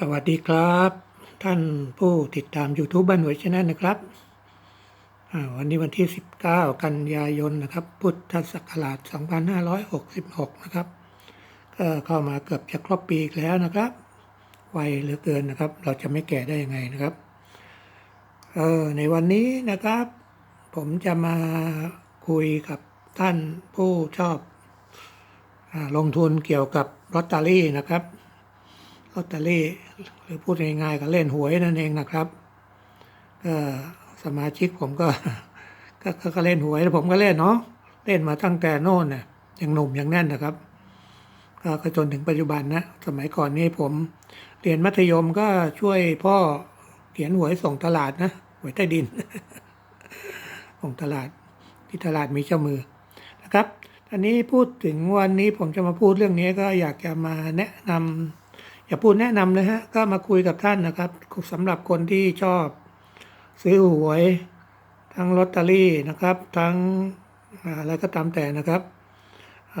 สวัสดีครับ ท่านผู้ติดตาม YouTube บ้านหวยชนะนะครับวันนี้วันที่ 19 กันยายนนะครับ พุทธศักราช 2566 นะครับก็เข้ามาเกือบจะครบปีแล้วนะครับ ไวเหลือเกินนะครับ เราจะไม่แก่ได้ยังไงนะครับเออในวันนี้นะครับ ผมจะมาคุยกับท่านผู้ชอบอลงทุนเกี่ยวกับลอตเตอรี่นะครับ ลอตเตอรี่หรือพูดง่ายๆก็เล่นหวยนั่นเองนะครับก็สมาชิกผมก็ก็ก็ก็เล่นหวยแล้วผมก็เล่นเนาะเล่นมาตั้งแต่โน่นน่ะยังหนุ่มยังแน่นนะครับก็ก็จนถึงปัจจุบันนะสมัยก่อนนี่ผมเรียนมัธยมก็ช่วยพ่อเขียนหวยส่งตลาดนะหวยใต้ดินส่งตลาดที่ตลาดมีเจ้ามือนะครับอันนี้พูดถึงวันนี้ผมจะมาพูดเรื่องนี้ก็อยากจะมาแนะนำ อย่าพูดแนะนำเลยฮะ ก็มาคุยกับท่านนะครับสำหรับคนที่ชอบซื้อหวย ทั้งลอตเตอรี่นะครับ ทั้งอะไรก็ตามแต่นะครับ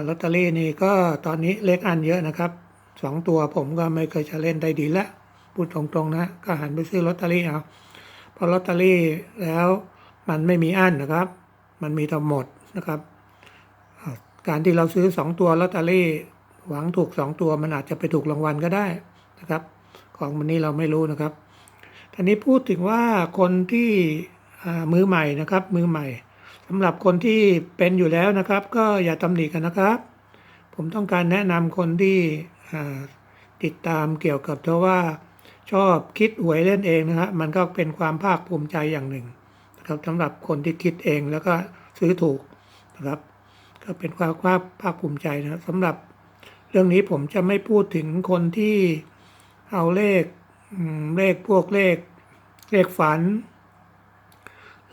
ลอตเตอรี่นี่ก็ตอนนี้เลขอันเยอะนะครับสองตัวผมก็ไม่เคยจะเล่นได้ดีละพูดตรงๆนะ ก็หันไปซื้อลอตเตอรี่เอาเพราะลอตเตอรี่แล้วมันไม่มีอันนะครับ มันมีทั้งหมดนะครับ การที่เราซื้อสองตัวลอตเตอรี่ หวังถูกสองตัวมันอาจจะไปถูกรางวัลก็ได้นะครับ ของวันนี้เราไม่รู้นะครับทีนี้พูดถึงว่าคนที่มือใหม่นะครับ มือใหม่สำหรับคนที่เป็นอยู่แล้วนะครับ ก็อย่าตำหนิกันนะครับ ผมต้องการแนะนำคนที่ติดตามเกี่ยวกับเพราะว่าชอบคิดหวยเล่นเองนะฮะมันก็เป็นความภาคภูมิใจอย่างหนึ่งนะครับสำหรับคนที่คิดเองแล้วก็ซื้อถูกนะครับ ก็เป็นความภาคภาคภูมิใจนะครับสำหรับ เรื่องนี้ผมจะไม่พูดถึงคนที่เอาเลขเลขพวกเลข เลขฝัน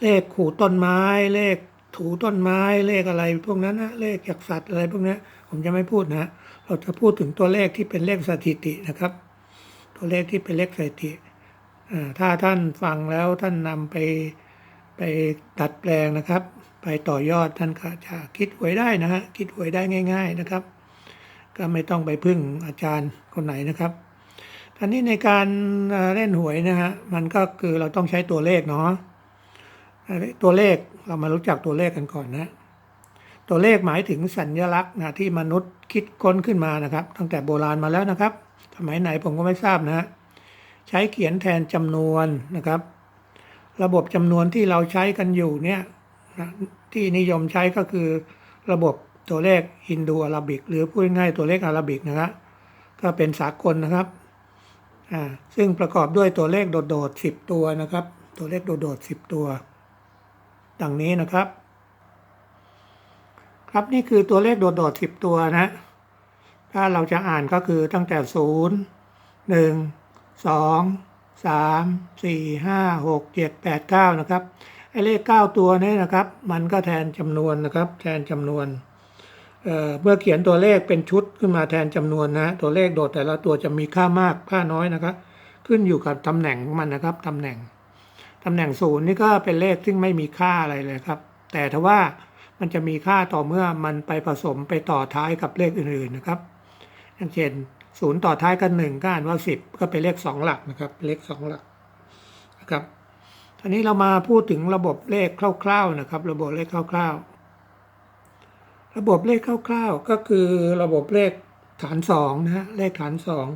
เลขขู่ต้นไม้ เลขถูต้นไม้ เลขอะไรพวกนั้นนะเลขจากสัตว์อะไรพวกนี้ผมจะไม่พูดนะเราจะพูดถึงตัวเลขที่เป็นเลขสถิตินะครับ ตัวเลขที่เป็นเลขสถิติถ้าท่านฟังแล้วท่านนำไปไปดัดแปลงนะครับ ไปต่อยอดท่านก็จะคิดหวยได้นะฮะคิดหวยได้ง่าย ๆนะครับ ก็ไม่ต้องไปพึ่งอาจารย์คนไหนนะครับทีนี้ในการเล่นหวยนะฮะมันก็คือเราต้องใช้ตัวเลขเนาะตัวเลขเรามารู้จักตัวเลขกันก่อนนะตัวเลขหมายถึงสัญลักษณ์นะที่มนุษย์คิดค้นขึ้นมานะครับ ตั้งแต่โบราณมาแล้วนะครับ สมัยไหนผมก็ไม่ทราบนะ ใช้เขียนแทนจำนวนนะครับ ระบบจำนวนที่เราใช้กันอยู่เนี่ยนะที่นิยมใช้ก็คือระบบ ตัวเลขฮินโดอาราบิก หรือพูดง่ายๆตัวเลขอาราบิกนะครับก็เป็นสากลนะครับอ่าซึ่งประกอบด้วยตัวเลขโดดๆ10 ตัวนะครับ ตัวเลขโดดๆ10 ตัว ดังนี้นะครับ ครับนี่คือตัวเลขโดดๆ10 ตัวนะ ถ้าเราจะอ่านก็คือตั้งแต่ 0 1 2 3 4 5 6 7 8 9 นะครับไอ้เลข 9 ตัวนี้นะครับ มันก็แทนจำนวนนะครับ แทนจำนวน เเมื่อเขียนตัวเลขเป็นชุดขึ้นมาแทนจำนวนนะตัวเลขโดดแต่ละตัวจะมีค่ามากค่าน้อยนะครับขึ้นอยู่กับตำแหน่งของมันนะครับตำแหน่งตำแหน่งศูนย์นี่ก็เป็นเลขซึ่งไม่มีค่าอะไรเลยครับ แต่ถ้าว่ามันจะมีค่าต่อเมื่อมันไปผสมไปต่อท้ายกับเลขอื่นๆนะครับ อย่างเช่นศูนย์ต่อท้ายกันหนึ่งก็อ่านว่าสิบก็เป็นเลขสองหลักนะครับเลขสองหลักนะครับทีนี้เรามาพูดถึงระบบเลขคร่าวๆนะครับ ระบบเลขคร่าวๆ ระบบเลขคร่าวๆ ก็คือระบบเลขฐานสองนะฮะเลขฐานสอง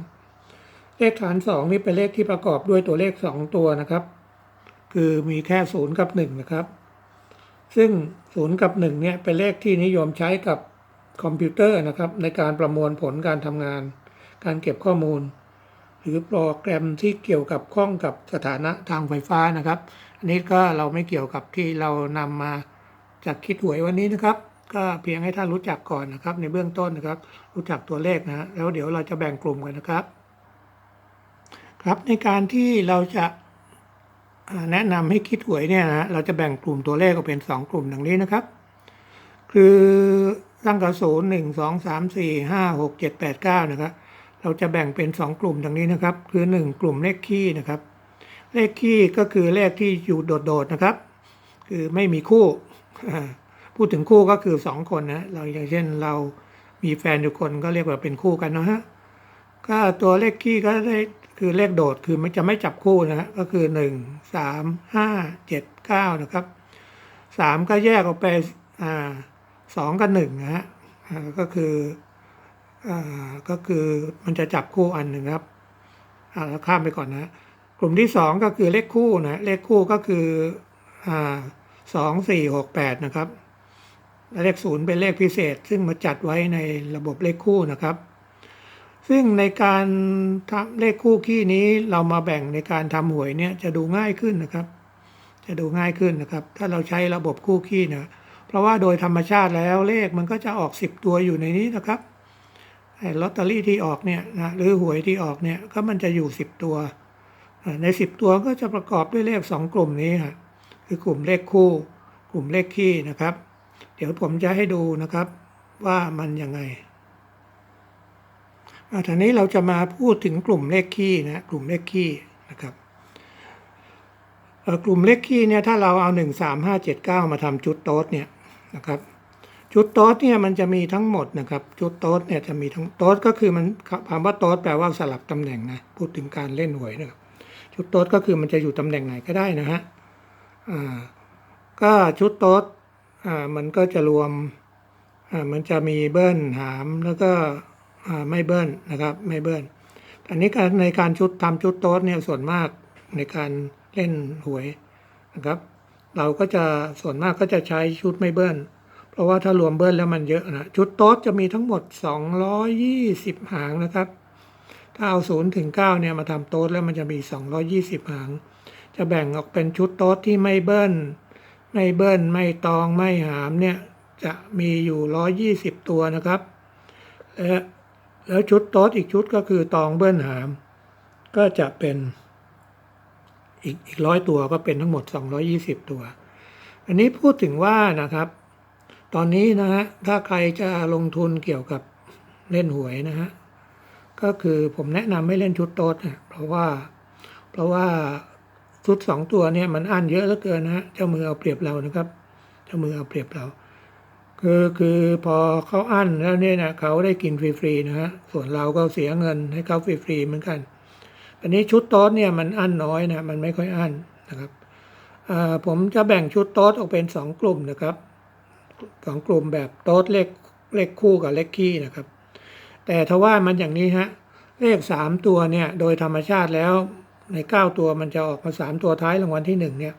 เลขฐานสองนี่เป็นเลขที่ประกอบด้วยตัวเลขสองตัวนะครับ คือมีแค่ศูนย์กับหนึ่งนะครับ ซึ่งศูนย์กับหนึ่งเนี่ยเป็นเลขที่นิยมใช้กับคอมพิวเตอร์นะครับ ในการประมวลผลการทำงาน การเก็บข้อมูล หรือโปรแกรมที่เกี่ยวกับข้องกับสถานะทางไฟฟ้านะครับ อันนี้ก็เราไม่เกี่ยวกับที่เรานำมาจากคิดหวยวันนี้นะครับ ก็เพียงให้ท่านรู้จักก่อนนะครับ ในเบื้องต้นนะครับ รู้จักตัวเลขนะฮะแล้วเดี๋ยวเราจะแบ่งกลุ่มกันนะครับ ครับในการที่เราจะแนะนำให้คิดหวยเนี่ยนะเราจะแบ่งกลุ่มตัวเลขออกเป็น 2 กลุ่มดังนี้นะครับ คือตั้งแต่ศูนย์หนึ่งสองสามสี่ห้าหกเจ็ดแปดเก้านะครับเราจะแบ่งเป็น 2 กลุ่มดังนี้นะครับ คือ 1 กลุ่มเลขคี่นะครับ เลขคี่ก็คือเลขที่อยู่โดดๆนะครับ คือไม่มีคู่ พูดถึงคู่ก็คือ2คนนะเราอย่างเช่นเรามีแฟนอยู่คนก็เรียกว่าเป็นคู่กันนะฮะก็ตัวเลขคี่ก็ได้คือเลขโดดคือมันจะไม่จับคู่นะฮะก็คือหนึ่งสามห้าเจ็ดเก้านะครับสามก็แยกออกไปอ่าสองกับหนึ่งนะฮะก็คืออ่าก็คือมันจะจับคู่อันหนึ่งครับอ่าเราข้ามไปก่อนนะกลุ่มที่สองก็คือเลขคู่นะเลขคู่ก็คืออ่าสองสี่หกแปดนะครับ และเลขศูนย์เป็นเลขพิเศษ ซึ่งมาจัดไว้ในระบบเลขคู่นะครับ ซึ่งในการทำเลขคู่ขี้นี้เรามาแบ่งในการทำหวยเนี่ยจะดูง่ายขึ้นนะครับ จะดูง่ายขึ้นนะครับ ถ้าเราใช้ระบบคู่ขี้นะเพราะว่าโดยธรรมชาติแล้วเลขมันก็จะออก 10 ตัวอยู่ในนี้นะครับลอตเตอรี่ที่ออกเนี่ยนะหรือหวยที่ออกเนี่ยก็มันจะอยู่ 10 ตัว ใน 10 ตัวก็จะประกอบด้วยเลข 2 กลุ่มนี้ค่ะคือกลุ่มเลขคู่ กลุ่มเลขขี้นะครับ เดี๋ยวผมจะให้ดูนะครับว่ามันยังไงอ่าทีนี้เราจะมาพูดถึงกลุ่มเลขคี่นะกลุ่มเลขคี่นะครับกลุ่มเลขคี่เนี่ยถ้าเราเอาหนึ่งสามห้าเจ็ดเก้ามาทำจุดโต๊ดเนี่ยนะครับจุดโต๊ดเนี่ยมันจะมีทั้งหมดนะครับจุดโต๊ดเนี่ยจะมีทั้งโต๊ดก็คือมันคำว่าโต๊ดแปลว่าสลับตำแหน่งนะพูดถึงการเล่นหวยนะครับจุดโต๊ดก็คือมันจะอยู่ตำแหน่งไหนก็ได้นะฮะอ่าก็ชุดโต๊ด มันก็จะรวมมันจะมีเบิ้ลหามแล้วก็ไม่เบิ้ลนะครับไม่เบิ้ลอันนี้การในการชุดทำชุดโต๊ดเนี่ยส่วนมากในการเล่นหวยนะครับ เราก็จะส่วนมากก็จะใช้ชุดไม่เบิ้ลเพราะว่าถ้ารวมเบิ้ลแล้วมันเยอะนะชุดโต๊ดจะมีทั้งหมด 220 หางนะครับ ถ้าเอา0ถึง9เนี่ยมาทำโต๊ดแล้วมันจะมี 220 หาง จะแบ่งออกเป็นชุดโต๊ดที่ไม่เบิ้ล ไม่เบิ้ลไม่ตองไม่หามเนี่ยจะมีอยู่120ตัวนะครับ และแล้วชุดโต๊ดอีกชุดก็คือตองเบิ้ลหาม ก็จะเป็นอีกอีกร้อยตัวก็เป็นทั้งหมด 220 ตัว อันนี้พูดถึงว่านะครับ ตอนนี้นะฮะถ้าใครจะลงทุนเกี่ยวกับเล่นหวยนะฮะก็คือผมแนะนำไม่เล่นชุดโต๊ดนะเพราะว่าเพราะว่า ชุดสองตัวเนี่ยมันอั้นเยอะเหลือเกินนะฮะเจ้ามือเอาเปรียบเรานะครับ เจ้ามือเอาเปรียบเรา คือคือพอเขาอั้นแล้วเนี่ยนะเขาได้กินฟรีๆนะฮะส่วนเราก็เสียเงินให้เขาฟรีๆเหมือนกันอันนี้ชุดโต๊ดเนี่ยมันอั้นน้อยนะมันไม่ค่อยอั้นนะครับผมจะแบ่งชุดโต๊ดออกเป็นสองกลุ่มนะครับสองกลุ่มแบบโต๊ดเลขเลขคู่กับเลขคี่นะครับ แต่ทว่ามันอย่างนี้ฮะเลขสามตัวเนี่ยโดยธรรมชาติแล้ว ในเก้าตัวมันจะออกมาสามตัวท้ายรางวัลที่หนึ่งเนี่ย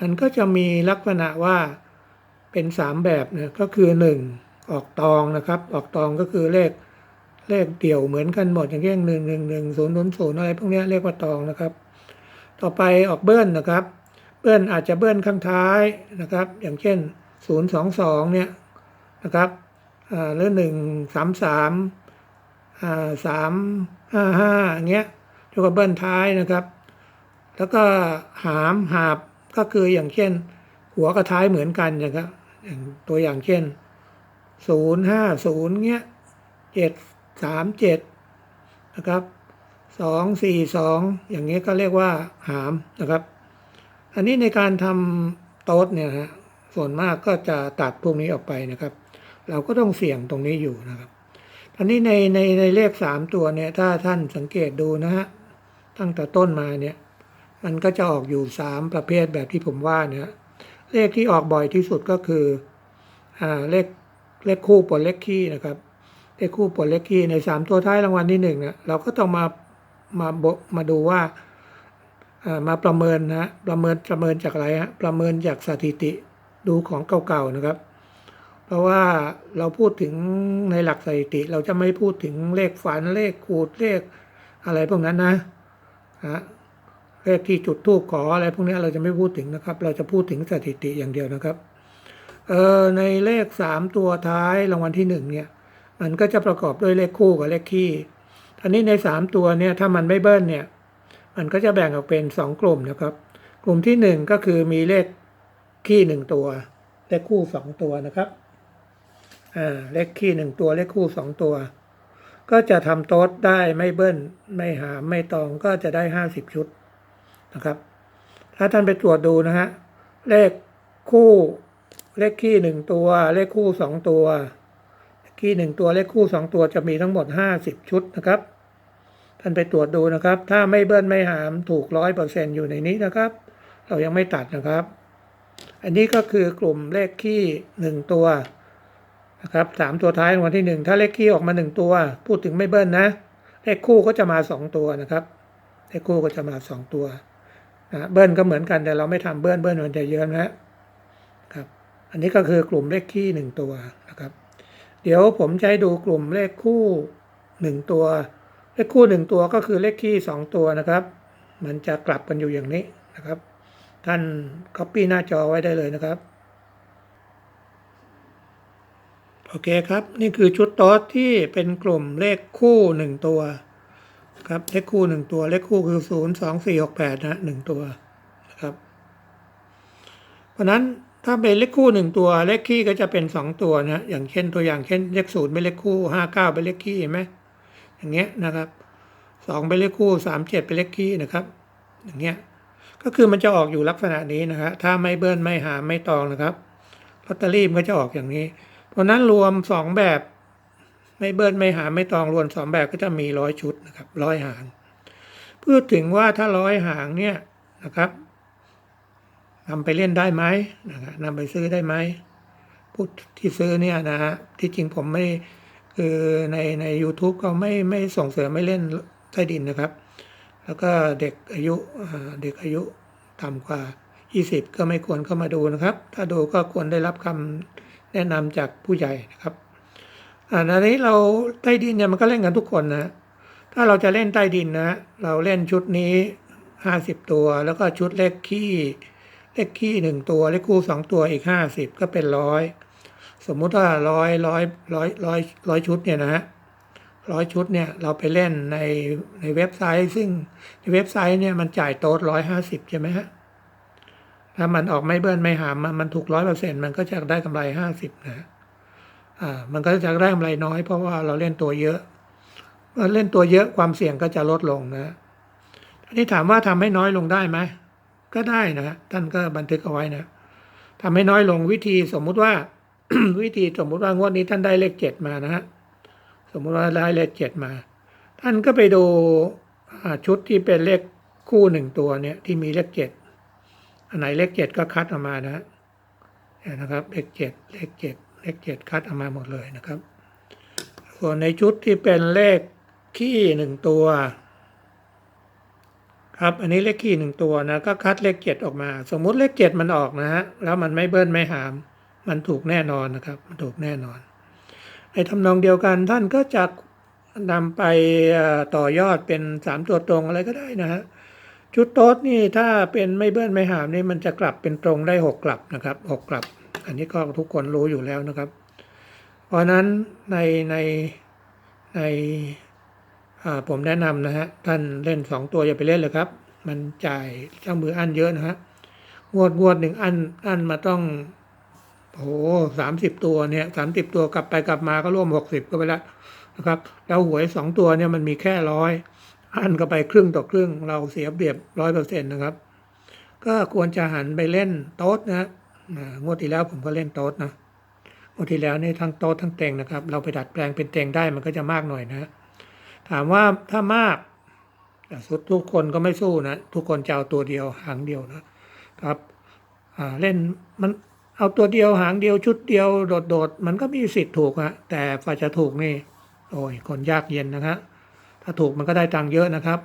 มันก็จะมีลักษณะว่าเป็นสามแบบนะก็คือหนึ่งออกตองนะครับ ออกตองก็คือเลขเลขเดี่ยวเหมือนกันหมดอย่างเช่นหนึ่งหนึ่งหนึ่งศูนย์ศูนย์ศูนย์อะไรพวกนี้เรียกว่าตองนะครับ ต่อไปออกเบิ้ลนะครับ เบิ้ลอาจจะเบิ้ลข้างท้ายนะครับ อย่างเช่นศูนย์สองสองเนี่ยนะครับอ่าหรือหนึ่งสามสามอ่าสามห้าห้าอย่างเงี้ย เรียกว่าเบิ้ลท้ายนะครับ แล้วก็หามหาบก็คืออย่างเช่น หัวกับท้ายเหมือนกันนะครับอย่างตัวอย่างเช่นศูนย์ห้าศูนย์เงี้ยเจ็ดสามเจ็ดนะครับสองสี่สองอย่างเงี้ยก็เรียกว่าหามนะครับ อันนี้ในการทำโต๊ดเนี่ยฮะส่วนมากก็จะตัดพวกนี้ออกไปนะครับ เราก็ต้องเสี่ยงตรงนี้อยู่นะครับอันนี้ในในในเลขสามตัวเนี่ยถ้าท่านสังเกตดูนะฮะ ตั้งแต่ต้นมาเนี่ยมันก็จะออกอยู่สามประเภทแบบที่ผมว่าเนี่ยเลขที่ออกบ่อยที่สุดก็คืออ่าเลขเลขคู่ปนเลขคี่นะครับเลขคู่ปนเลขคี่ในสามตัวท้ายรางวัลที่หนึ่งเนี่ยเราก็ต้องมามาบมาดูว่าอ่ามาประเมินนะประเมินประเมินจากอะไรฮะประเมินจากสถิติดูของเก่าๆนะครับ เพราะว่าเราพูดถึงในหลักสถิติ เราจะไม่พูดถึงเลขฝันเลขขูดเลขอะไรพวกนั้นนะะเลขที่จุดทูปขออะไรพวกนี้เราจะไม่พูดถึงนะครับ เราจะพูดถึงสถิติอย่างเดียวนะครับเออในเลขสามตัวท้ายรางวัลที่หนึ่งเนี่ยมันก็จะประกอบด้วยเลขคู่กับเลขคี่ทีนี้ในสามตัวเนี่ยถ้ามันไม่เบิ้ลเนี่ย มันก็จะแบ่งออกเป็นสองกลุ่มนะครับ กลุ่มที่หนึ่งก็คือมีเลขคี่หนึ่งตัว เลขคู่สองตัวนะครับอ่าเลขคี่หนึ่งตัวเลขคู่สองตัว ก็จะทำโต๊ดได้ไม่เบิ้ลไม่หามไม่ตองก็จะได้ห้าสิบชุดนะครับ ถ้าท่านไปตรวจดูนะฮะเลขคู่เลขคี่หนึ่งตัว เลขคู่สองตัวคี่หนึ่งตัวเลขคู่สองตัวจะมีทั้งหมดห้าสิบชุดนะครับ ท่านไปตรวจดูนะครับ ถ้าไม่เบิ้ลไม่หามถูกร้อยเปอร์เซ็นอยู่ในนี้นะครับ เรายังไม่ตัดนะครับ อันนี้ก็คือกลุ่มเลขคี่หนึ่งตัว นะครับสามตัวท้ายรางวัลที่หนึ่งถ้าเลขคี่ออกมาหนึ่งตัว พูดถึงไม่เบิ้ลนะ เลขคู่ก็จะมาสองตัวนะครับ เลขคู่ก็จะมาสองตัวนะเบิ้ลก็เหมือนกันแต่เราไม่ทำเบิ้ลเบิ้ลมันจะเยอะนะครับ อันนี้ก็คือกลุ่มเลขคี่หนึ่งตัวนะครับ เดี๋ยวผมจะให้ดูกลุ่มเลขคู่หนึ่งตัว เลขคู่หนึ่งตัวก็คือเลขคี่สองตัวนะครับ มันจะกลับกันอยู่อย่างนี้นะครับ ท่าน copy หน้าจอไว้ได้เลยนะครับ โอเคครับ นี่คือชุดโต๊ดที่เป็นกลุ่มเลขคู่หนึ่งตัวครับเลขคู่หนึ่งตัวเลขคู่คือศูนย์สองสี่หกแปดนะหนึ่งตัวนะครับ เพราะนั้นถ้าเป็นเลขคู่หนึ่งตัวเลขคี่ก็จะเป็นสองตัวนะอย่างเช่นตัวอย่างเช่นเลขศูนย์เป็นเลขคู่ห้าเก้าเป็นเลขคี่เห็นไหมอย่างเงี้ยนะครับสองเป็นเลขคู่สามเจ็ดเป็นเลขคี่นะครับ อย่างเงี้ยก็คือมันจะออกอยู่ลักษณะนี้นะฮะถ้าไม่เบิ้ลไม่หาไม่ตองนะครับลอตเตอรี่มันก็จะออกอย่างนี้ เพราะนั้นรวมสองแบบ ไม่เบิ้ลไม่หามไม่ตองรวมสองแบบก็จะมีร้อยชุดนะครับร้อยหางพูดถึงว่าถ้าร้อยหางเนี่ยนะครับนำไปเล่นได้ไหมนะครับนำไปซื้อได้ไหมผู้ที่ซื้อเนี่ยนะฮะที่จริงผมไม่คือในใน u t u b e ก็ไม่ไม่ส่งเสริมไม่เล่นใต้ดินนะครับ แล้วก็เด็กอายุเด็กอายุต่ำกว่า 20 ก็ไม่ควรเข้ามาดูนะครับ ถ้าดูก็ควรได้รับคำ แนะนำจากผู้ใหญ่นะครับอันนี้เราใต้ดินเนี่ยมันก็เล่นกันทุกคนนะ ถ้าเราจะเล่นใต้ดินนะ เราเล่นชุดนี้50ตัว แล้วก็ชุดเลขขี้เลขขี้หนึ่งตัวเลขคู่สองตัวอีก50ก็เป็นร้อยสมมุติว่าร้อยร้อยร้อยร้อยร้อยชุดเนี่ยนะฮะร้อยชุดเนี่ยเราไปเล่นในในเว็บไซต์ ซึ่งในเว็บไซต์เนี่ยมันจ่ายโต๊ดร้อยห้าสิบใช่ไหมฮะ ถ้ามันออกไม่เบิ้ลไม่หามมันมันถูกร้อยเปอร์เซ็นต์มันก็จะได้กำไรห้าสิบนะอ่ามันก็จะได้กำไรน้อย เพราะว่าเราเล่นตัวเยอะเมื่อเล่นตัวเยอะความเสี่ยงก็จะลดลงนะทีนี้ถามว่าทำให้น้อยลงได้ไหมก็ได้นะท่านก็บันทึกเอาไว้นะทำให้น้อยลงวิธีสมมุติว่าวิธีสมมุติว่างวดนี้ท่านได้เลขเจ็ดมานะฮะสมมติว่าได้เลขเจ็ดมา ท่านก็ไปดูชุดที่เป็นเลขคู่หนึ่งตัวเนี่ยที่มีเลขเจ็ด อันไหนเลขเจ็ดก็คัดออกมานะนะครับเลขเจ็ดเลขเจ็ดเลขเจ็ดคัดออกมาหมดเลยนะครับ ส่วนในชุดที่เป็นเลขขี้หนึ่งตัว ครับอันนี้เลขขี้หนึ่งตัวนะก็คัดเลขเจ็ดออกมา สมมุติเลขเจ็ดมันออกนะฮะแล้วมันไม่เบิ้ลไม่หาม มันถูกแน่นอนนะครับ มันถูกแน่นอนในทำนองเดียวกันท่านก็จะนำไปต่อยอดเป็นสามตัวตรงอะไรก็ได้นะฮะ ชุดโต๊ดนี่ถ้าเป็นไม่เบิ้ลไม่หามนี่มันจะกลับเป็นตรงได้หกกลับนะครับหกกลับ อันนี้ก็ทุกคนรู้อยู่แล้วนะครับ เพราะนั้นในในในผมแนะนำนะฮะท่านเล่นสองตัวอย่าไปเล่นเลยครับ มันจ่ายเจ้ามืออันเยอะนะฮะงวดงวดหนึ่งอันอันมาต้องโอ้สามสิบตัวเนี่ยสามสิบตัวกลับไปกลับมาก็ร่วมหกสิบก็ไปแล้วนะครับ แล้วหวยสองตัวเนี่ยมันมีแค่ร้อย อันก็ไปครึ่งต่อครึ่งเราเสียเปรียบร้อยเปอร์เซ็นต์นะครับ ก็ควรจะหันไปเล่นโต๊ดนะงวดที่แล้วผมก็เล่นโต๊ดนะงวดที่แล้วนี่ทั้งโต๊ดทั้งเต็งนะครับ เราไปดัดแปลงเป็นเต็งได้มันก็จะมากหน่อยนะ ถามว่าถ้ามากสุดทุกคนก็ไม่สู้นะทุกคนจะเอาตัวเดียวหางเดียวนะครับเล่นมันเอาตัวเดียวหางเดียวชุดเดียวโดดๆมันก็มีสิทธิ์ถูกฮะแต่ฝ่าจะถูกนี่ โอ้ยคนยากเย็นนะครับ ถ้าถูกมันก็ได้ตังค์เยอะนะครับ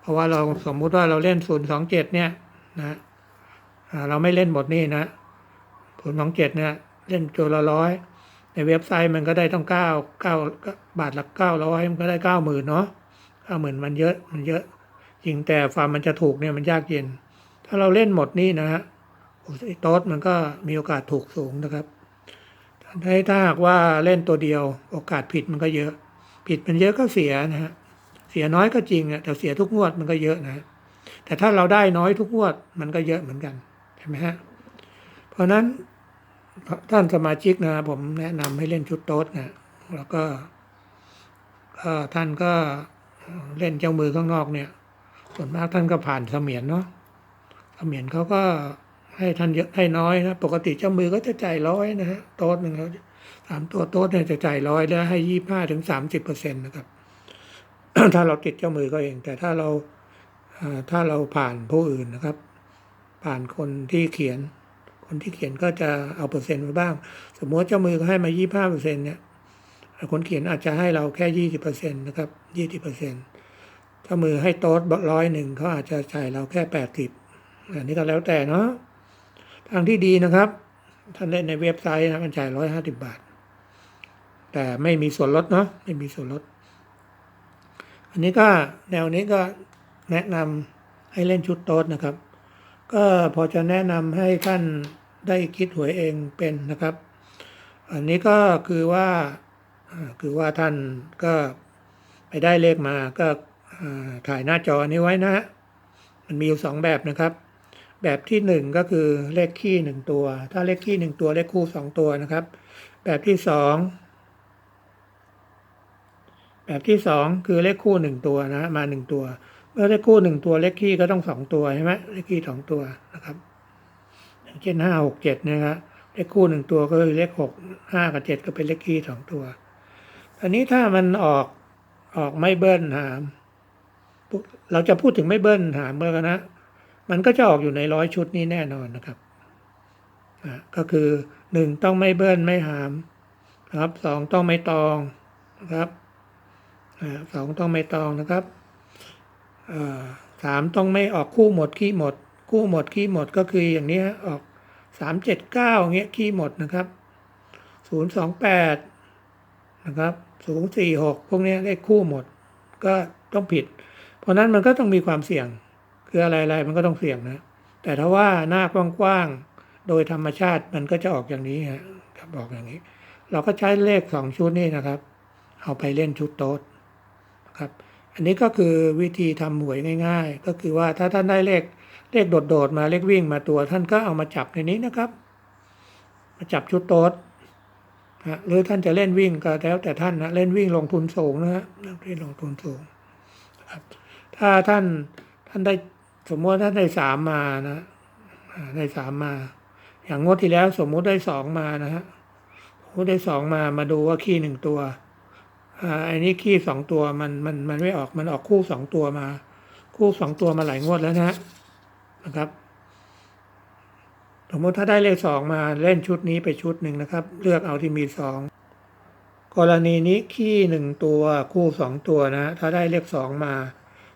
เพราะว่าเราสมมุติว่าเราเล่นศูนย์สองเจ็ดเนี่ยนะเราไม่เล่นหมดนี่นะศูนย์สองเจ็ดเนี่ยเล่นตัวละร้อยในเว็บไซต์มันก็ได้ต้องเก้าเก้าบาทละเก้าร้อยมันก็ได้เก้าหมื่นเนาะเก้าหมื่นมันเยอะมันเยอะจริงแต่ฟาร์มมันจะถูกเนี่ยมันยากเย็น ถ้าเราเล่นหมดนี่นะฮะโต๊ดมันก็มีโอกาสถูกสูงนะครับถ้าหากว่าเล่นตัวเดียวโอกาสผิดมันก็เยอะ ผิดมันเยอะก็เสียนะฮะ เสียน้อยก็จริงอะแต่เสียทุกงวดมันก็เยอะนะ แต่ถ้าเราได้น้อยทุกงวดมันก็เยอะเหมือนกันใช่ไหมฮะเพราะนั้นท่านสมาชิกนะผมแนะนำให้เล่นชุดโต๊ดนะแล้วก็ท่านก็เล่นเจ้ามือข้างนอกเนี่ยส่วนมากท่านก็ผ่านเสมียนเนาะเสมียนเขาก็ให้ท่านเยอะให้น้อยนะปกติเจ้ามือก็จะจ่ายร้อยนะฮะโต๊ดหนึ่งเขาสามตัวโต๊ดเนี่ยจะจ่ายร้อยแล้วให้ยี่ห้าถึงสามสิบเปอร์เซ็นต์นะครับ ถ้าเราติดเจ้ามือก็เอง แต่ถ้าเราถ้าเราผ่านผู้อื่นนะครับ ผ่านคนที่เขียน คนที่เขียนก็จะเอาเปอร์เซ็นต์มาบ้าง สมมติเจ้ามือเขาให้มายี่ห้าเปอร์เซ็นต์เนี่ยคนเขียนอาจจะให้เราแค่ยี่สิบเปอร์เซ็นต์นะครับยี่สิบเปอร์เซ็นต์เจ้ามือให้โต๊ดร้อยหนึ่งเขาอาจจะจ่ายเราแค่แปดสิบอันนี้ก็แล้วแต่เนาะทางที่ดีนะครับท่านเล่นในเว็บไซต์นะมันจ่ายร้อยห้าสิบบาท แต่ไม่มีส่วนลดเนาะไม่มีส่วนลด อันนี้ก็แนวนี้ก็แนะนำให้เล่นชุดโต๊ดนะครับ ก็พอจะแนะนำให้ท่านได้คิดหวยเองเป็นนะครับ อันนี้ก็คือว่าคือว่าท่านก็ไปได้เลขมาก็ถ่ายหน้าจอนี้ไว้นะฮะมันมีอยู่สองแบบนะครับ แบบที่หนึ่งก็คือเลขคี่หนึ่งตัว ถ้าเลขคี่หนึ่งตัวเลขคู่สองตัวนะครับ แบบที่สอง แบบที่สองคือเลขคู่หนึ่งตัวนะมาหนึ่งตัว เมื่อเลขคู่หนึ่งตัวเลขคี่ก็ต้องสองตัวใช่ไหมเลขคี่สองตัวนะครับอย่างเช่นห้าหกเจ็ดนะครับเลขคู่หนึ่งตัวก็คือเลขหกห้ากับเจ็ดก็เป็นเลขคี่สองตัวอันนี้ถ้ามันออกออกไม่เบิ้ลหาม เราจะพูดถึงไม่เบิ้ลหามเมื่อกันนะ มันก็จะออกอยู่ในร้อยชุดนี้แน่นอนนะครับก็คือหนึ่งต้องไม่เบิ้ลไม่หามนะครับสองต้องไม่ตองนะครับ สองต้องไม่ตองนะครับสามต้องไม่ออกคู่หมดขี้หมด คู่หมดขี้หมดก็คืออย่างนี้ออกสามเจ็ดเก้าเงี้ยขี้หมดนะครับศูนย์สองแปดนะครับศูนย์สี่หกพวกนี้เลขคู่หมด ก็ต้องผิด เพราะนั้นมันก็ต้องมีความเสี่ยง คืออะไรๆมันก็ต้องเสี่ยงนะ แต่ถ้าว่าหน้ากว้างๆ โดยธรรมชาติมันก็จะออกอย่างนี้ฮะครับออกอย่างนี้ เราก็ใช้เลขสองชุดนี้นะครับ เอาไปเล่นชุดโต๊ดนะ ครับ อันนี้ก็คือวิธีทำหวยง่าย ๆ ก็คือว่าถ้าท่านได้เลขเลขโดดๆมาเลขวิ่งมาตัวท่านก็เอามาจับในนี้นะครับ มาจับชุดโต๊ดนะหรือท่านจะเล่นวิ่งก็แล้วแต่ท่านนะเล่นวิ่งลงทุนสูงนะฮะเล่นลงทุนสูงครับ ถ้าท่านท่านได้สมมติท่านได้สามมานะได้สามมา อย่างงวดที่แล้วสมมุติได้สองมานะฮะสมมติได้สองมามาดูว่าขี้หนึ่งตัว อันนี้ขี้สองตัวมันมันมันไม่ออกมันออกคู่สองตัวมา คู่สองตัวมาหลายงวดแล้วนะนะครับสมมติถ้าได้เลขสองมาเล่นชุดนี้ไปชุดหนึ่งนะครับ เลือกเอาที่มีสองกรณีนี้ขี้หนึ่งตัวคู่สองตัวนะ ถ้าได้เลขสองมา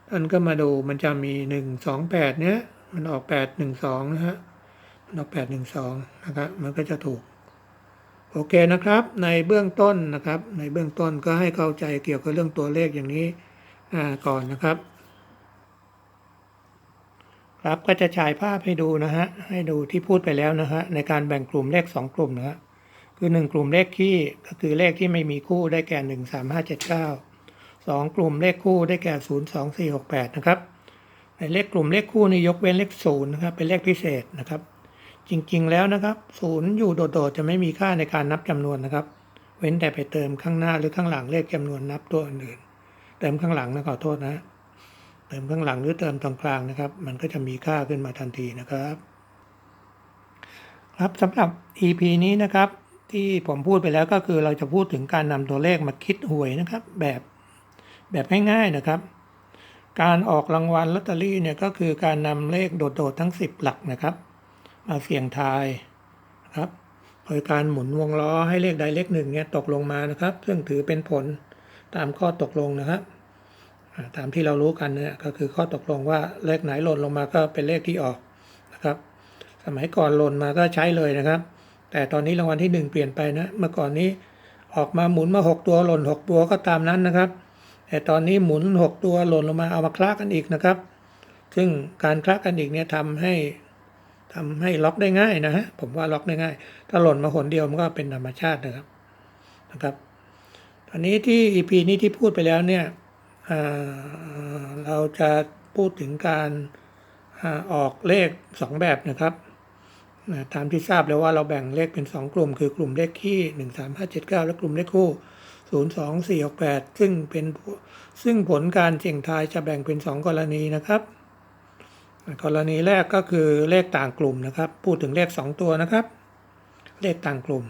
ท่านก็มาดูมันจะมีหนึ่งสองแปดเนี้ยมันออกแปดหนึ่งสองนะฮะมันออกแปดหนึ่งสองนะครับมันก็จะถูก โอเคนะครับ ในเบื้องต้นนะครับ ในเบื้องต้นก็ให้เข้าใจเกี่ยวกับเรื่องตัวเลขอย่างนี้ก่อนนะครับ ครับก็จะฉายภาพให้ดูนะฮะให้ดูที่พูดไปแล้วนะฮะในการแบ่งกลุ่มเลขสองกลุ่มนะฮะคือหนึ่งกลุ่มเลขคี่ก็คือเลขที่ไม่มีคู่ได้แก่หนึ่งสามห้าเจ็ดเก้าสองกลุ่มเลขคู่ได้แก่ศูนย์สองสี่หกแปดนะครับในเลขกลุ่มเลขคู่นี่ยกเว้นเลขศูนย์นะครับเป็นเลขพิเศษนะครับ จริงๆ แล้วนะครับศูนย์อยู่โดดๆจะไม่มีค่าในการนับจำนวนนะครับ เว้นแต่ไปเติมข้างหน้าหรือข้างหลังเลขจำนวนนับตัวอื่นๆเติมข้างหลังนะขอโทษนะ เติมข้างหลังหรือเติมตรงกลางนะครับ มันก็จะมีค่าขึ้นมาทันทีนะครับ ครับสำหรับ EP นี้นะครับ ที่ผมพูดไปแล้วก็คือเราจะพูดถึงการนำตัวเลขมาคิดหวยนะครับ แบบแบบง่ายๆนะครับการออกรางวัลลอตเตอรี่เนี่ยก็คือการนำเลขโดดๆทั้ง 10 หลักนะครับ มาเสี่ยงทายครับโดยการหมุนวงล้อให้เลขใดเลขหนึ่งเนี่ยตกลงมานะครับ ซึ่งถือเป็นผลตามข้อตกลงนะครับตามที่เรารู้กันเนี่ยก็คือข้อตกลงว่าเลขไหนหล่นลงมาก็เป็นเลขที่ออกนะครับ สมัยก่อนหล่นมาก็ใช้เลยนะครับ แต่ตอนนี้รางวัลที่หนึ่งเปลี่ยนไปนะเมื่อก่อนนี้ออกมาหมุนมาหกตัวหล่นหกตัวก็ตามนั้นนะครับ แต่ตอนนี้หมุนหกตัวหล่นลงมาเอามาคลากันอีกนะครับ ซึ่งการคลากันอีกเนี่ยทำให้ ทำให้ล็อกได้ง่ายนะฮะผมว่าล็อกได้ง่าย ถ้าหล่นมาหนเดียวมันก็เป็นธรรมชาตินะครับนะครับตอนนี้ที่ EP นี้ที่พูดไปแล้วเนี่ยเราจะพูดถึงการอาออกเลขสองแบบนะครับตามที่ทราบแล้วว่าเราแบ่งเลขเป็นสองกลุ่ม คือกลุ่มเลขคี่หนึ่งสามห้าเจ็ดเก้าและกลุ่มเลขคู่ศูนย์สองสี่หกแปดซึ่งเป็นซึ่งผลการเสี่ยงทายจะแบ่งเป็นสองกรณีนะครับ กรณีแรกก็คือเลขต่างกลุ่มนะครับ พูดถึงเลขสองตัวนะครับ เลขต่างกลุ่ม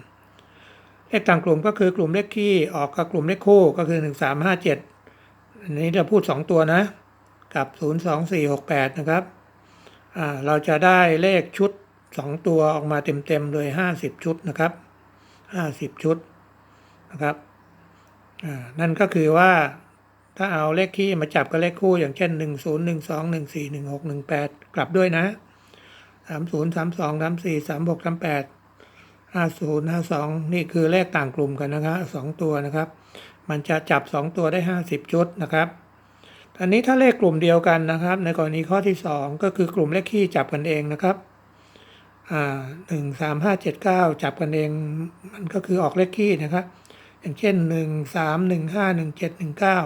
เลขต่างกลุ่มก็คือกลุ่มเลขคี่ออกกับกลุ่มเลขคู่ก็คือหนึ่งสามห้าเจ็ดอันนี้เราพูด 2 ตัวนะ กับ 02468 นะครับเราจะได้เลขชุด 2 ตัวออกมาเต็มๆเลย 50 ชุดนะครับ 50 ชุดนะครับนั่นก็คือว่า ถ้าเอาเลขคี่มาจับกับเลขคู่อย่างเช่น 1 0 1 2 1 4 1 6 1 8 กลับด้วยนะ 3 0 3 2 3 4 3 6 3 8 50 52 นี่คือเลขต่างกลุ่มกันนะครับสองตัวนะครับ มันจะจับ 2 ตัวได้ 50 ชุดนะครับอันนี้ถ้าเลขกลุ่มเดียวกันนะครับ ในกรณีข้อที่ 2 ก็คือกลุ่มเลขคี่จับกันเองนะครับอ่าหนึ่งสามห้าเจ็ดเก้าจับกันเองมันก็คือออกเลขคี่นะครับ อย่างเช่นหนึ่งสามหนึ่งห้าหนึ่งเจ็ดหนึ่งเก้า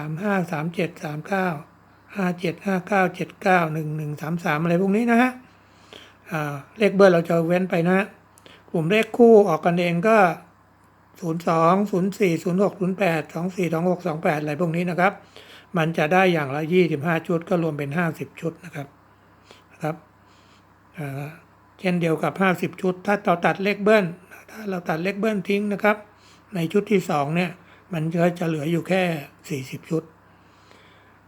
ามห้าสามเจ็ดสามเก้าห้าเจ็ดห้าเก้าเจ็ดเก้าหนึ่งหนึ่งสามสามอะไรพวกนี้นะฮะเลขเบอร์เราจะเว้นไปนะกลุ่มเลขคู่ออกกันเองก็ศูนย์สองศูนย์สี่ศูนย์หกศูนย์แปดสองสี่สองหกสองแปดอะไรพวกนี้นะครับ มันจะได้อย่างละยี่สิบห้าชุดก็รวมเป็นห้าสิบชุดนะครับนะครับเช่นเดียวกับห้าสิบชุด ถ้าเราตัดเลขเบิ้ลถ้าเราตัดเลขเบิ้ลทิ้งนะครับ ในชุดที่สองเนี่ย มันก็จะเหลืออยู่แค่ 40 ชุด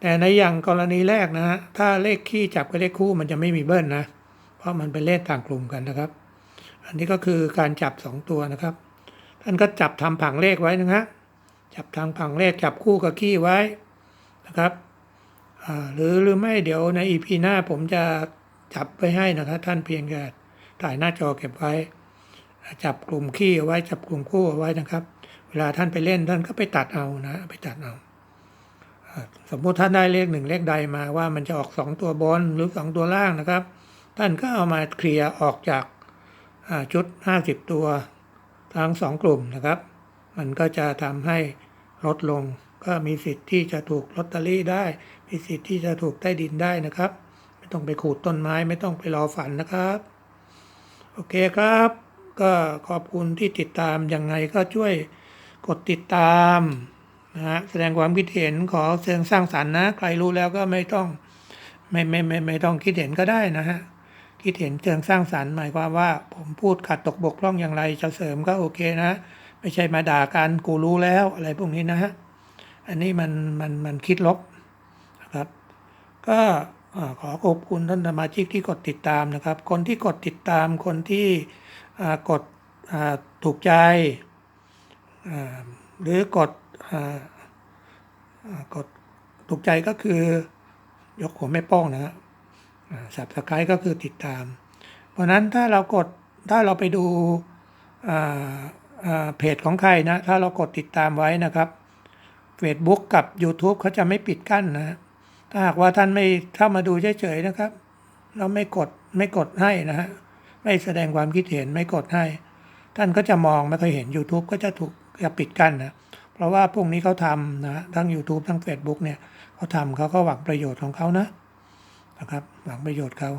แต่ในอย่างกรณีแรกนะฮะถ้าเลขคี่จับกับเลขคู่มันจะไม่มีเบิ้ลนะ เพราะมันเป็นเลขต่างกลุ่มกันนะครับ อันนี้ก็คือการจับ 2 ตัวนะครับ ท่านก็จับทำผังเลขไว้นะฮะจับทางผังเลขจับคู่กับคี่ไว้นะครับหรือหรือไม่เดี๋ยวในอีพีหน้าผมจะจับไปให้นะครับ ท่านเพียงแค่ถ่ายหน้าจอเก็บไว้ จับกลุ่มขี้เอาไว้จับกลุ่มคู่เอาไว้นะครับ ลาท่านไปเล่นท่านก็ไปตัดเอานะ ไปตัดเอา สมมุติท่านได้เลขหนึ่งเลขใดมาว่ามันจะออกสองตัวบนหรือสองตัวล่างนะครับ ท่านก็เอามาเคลียร์ออกจากอ่าชุด50ตัวทั้งสองกลุ่มนะครับ มันก็จะทำให้ลดลง ก็มีสิทธิ์ที่จะถูกลอตเตอรี่ได้ มีสิทธิ์ที่จะถูกใต้ดินได้นะครับ ไม่ต้องไปขูดต้นไม้ไม่ต้องไปรอฝันนะครับ โอเคครับ ก็ขอบคุณที่ติดตามยังไงก็ช่วย กดติดตามนะฮะแสดงความคิดเห็นขอเชิงสร้างสรรค์นะ ใครรู้แล้วก็ไม่ต้องไม่ไม่ไม่ไม่ต้องคิดเห็นก็ได้นะฮะคิดเห็นเชิงสร้างสรรค์หมายความว่า ผมพูดขัดตกบกพร่องอย่างไรจะเสริมก็โอเคนะ ไม่ใช่มาด่ากันกูรู้แล้วอะไรพวกนี้นะฮะอันนี้มันมันมันคิดลบนะครับ ก็ขอขอบคุณท่านสมาชิกที่กดติดตามนะครับ คนที่กดติดตามคนที่กดถูกใจ หรือกดอกดถูกใจก็คือยกหัวแม่ป้องนะฮะสับสไครก็คือติดตาม เพราะนั้นถ้าเรากดถ้าเราไปดูเพจของใครนะ ถ้าเรากดติดตามไว้นะครับ Facebook กับ YouTube เขาจะไม่ปิดกั้นนะ ถ้าหากว่าท่านไม่เข้ามาดูเฉยๆนะครับ เราไม่กดไม่กดให้นะฮะ ไม่แสดงความคิดเห็นไม่กดให้ ท่านก็จะมองไม่ค่อยเห็น YouTube ก็จะถูก จะปิดกั้นนะเพราะว่าพวกนี้เขาทำนะทั้ง YouTube ทั้ง Facebook เนี่ยเขาทำเขาก็หวังประโยชน์ของเขานะนะครับหวังประโยชน์เขา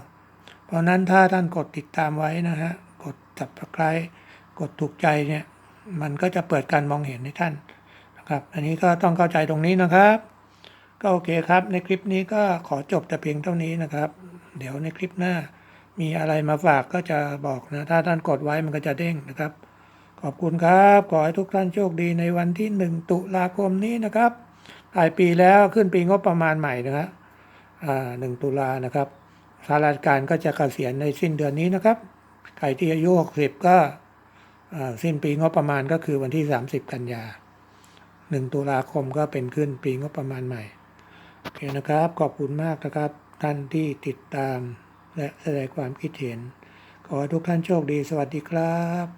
เพราะนั้นถ้าท่านกดติดตามไว้นะฮะกด subscribe กดถูกใจเนี่ยมันก็จะเปิดการมองเห็นให้ท่านนะครับ อันนี้ก็ต้องเข้าใจตรงนี้นะครับ ก็โอเคครับ ในคลิปนี้ก็ขอจบแต่เพียงเท่านี้นะครับ เดี๋ยวในคลิปหน้ามีอะไรมาฝากก็จะบอกนะ ถ้าท่านกดไว้มันก็จะเด้งนะครับ ขอบคุณครับ ขอให้ทุกท่านโชคดีในวันที่ 1 ตุลาคมนี้นะครับปลายปีแล้วขึ้นปีงบประมาณใหม่นะครับหนึ่งตุลานะครับข้าราชการก็จะเกษียณในสิ้นเดือนนี้นะครับ ใครที่อายุ60ก็สิ้นปีงบประมาณก็คือวันที่ 30 กันยา1ตุลาคมก็เป็นขึ้นปีงบประมาณใหม่โอเคนะครับ ขอบคุณมากนะครับ ท่านที่ติดตามและแสดงความคิดเห็น ขอให้ทุกท่านโชคดี สวัสดีครับ